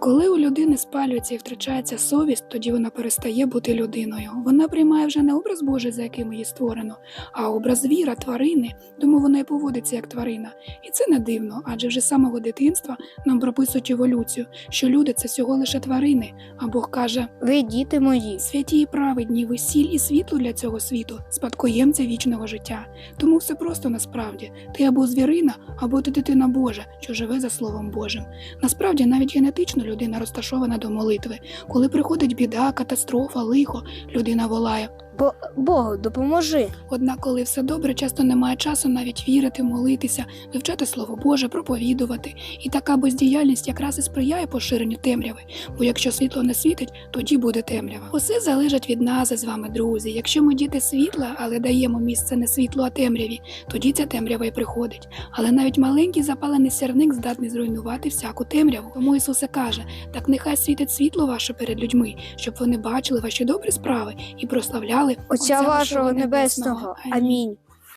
Коли у людини спалюється і втрачається совість, тоді вона перестає бути людиною. Вона приймає вже не образ Божий, за яким її створено, а образ звіра, тварини, тому вона і поводиться як тварина. І це не дивно, адже вже з самого дитинства нам прописують еволюцію, що люди це всього лише тварини, а Бог каже: Ви діти мої. святі і праведні, ви сіль і світло для цього світу, спадкоємця вічного життя. Тому все просто насправді. Ти або звірина, або ти дитина Божа, що живе за Словом Божим. Насправді навіть генетично людина розташована до молитви. Коли приходить біда, катастрофа, лихо, людина волає. Бо Богу допоможи. Однак, коли все добре, часто немає часу навіть вірити, молитися, вивчати Слово Боже, проповідувати. І така бездіяльність якраз і сприяє поширенню темряви. Бо якщо світло не світить, тоді буде темрява. Усе залежить від нас з вами, друзі. Якщо ми діти світла, але даємо місце не світлу, а темряві, тоді ця темрява і приходить. Але навіть маленький запалений сірник здатний зруйнувати всяку темряву. Тому Ісусе каже: так нехай світить світло ваше перед людьми, щоб вони бачили ваші добрі справи і прославляли Отця вашого небесного. Амінь.